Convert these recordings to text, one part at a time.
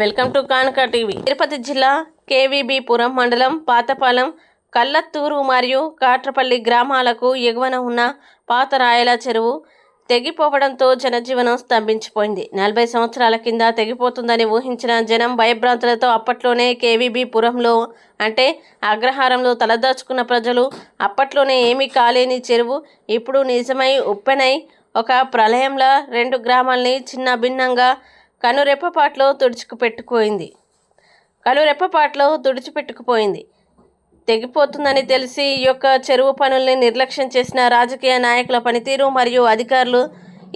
Welcome to Kanaka TV. Tirupati జిల్లా KVB పురం మండలం పాతపాలెం కల్లత్తూరు మరియు కాట్రపల్లి గ్రామాలకు ఎగువన ఉన్న పాత రాయల చెరువు తెగిపోవడంతో జనజీవనం స్తంభించిపోయింది. నలభై సంవత్సరాల కింద తెగిపోతుందని ఊహించిన జనం భయభ్రాంతులతో అప్పట్లోనే కేవీబీ పురంలో అంటే అగ్రహారంలో తలదాచుకున్న ప్రజలు అప్పట్లోనే ఏమీ కాలేని చెరువు ఇప్పుడు నిజమై ఉప్పెనై ఒక ప్రళయంలా రెండు గ్రామాల్ని చిన్న భిన్నంగా కనురెప్పపాట్లో తుడుచుకుపెట్టుకుపోయింది కనురెప్పపాట్లో తుడిచిపెట్టుకుపోయింది తెగిపోతుందని తెలిసి ఈ యొక్క చెరువు పనుల్ని నిర్లక్ష్యం చేసిన రాజకీయ నాయకుల పనితీరు మరియు అధికారులు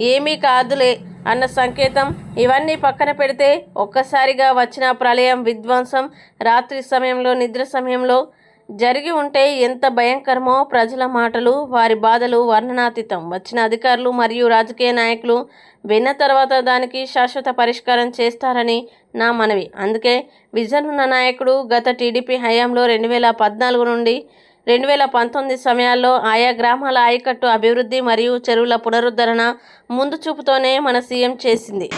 ఏమీ కాదులే అన్న సంకేతం ఇవన్నీ పక్కన పెడితే ఒక్కసారిగా వచ్చిన ప్రళయం విధ్వంసం రాత్రి సమయంలో నిద్ర సమయంలో జరిగి ఉంటే ఎంత భయంకరమో ప్రజల మాటలు వారి బాధలు వర్ణనాతీతం. వచ్చిన అధికారులు మరియు రాజకీయ నాయకులు విన్న తర్వాత దానికి శాశ్వత పరిష్కారం చేస్తారని నా మనవి. అందుకే విజన్ ఉన్న నాయకుడు గత టీడీపీ హయాంలో రెండు వేల పద్నాలుగు నుండి రెండు వేల పంతొమ్మిది సమయాల్లో ఆయా గ్రామాల ఆయకట్టు అభివృద్ధి మరియు చెరువుల పునరుద్ధరణ ముందు చూపుతోనే మన సీఎం చేసింది.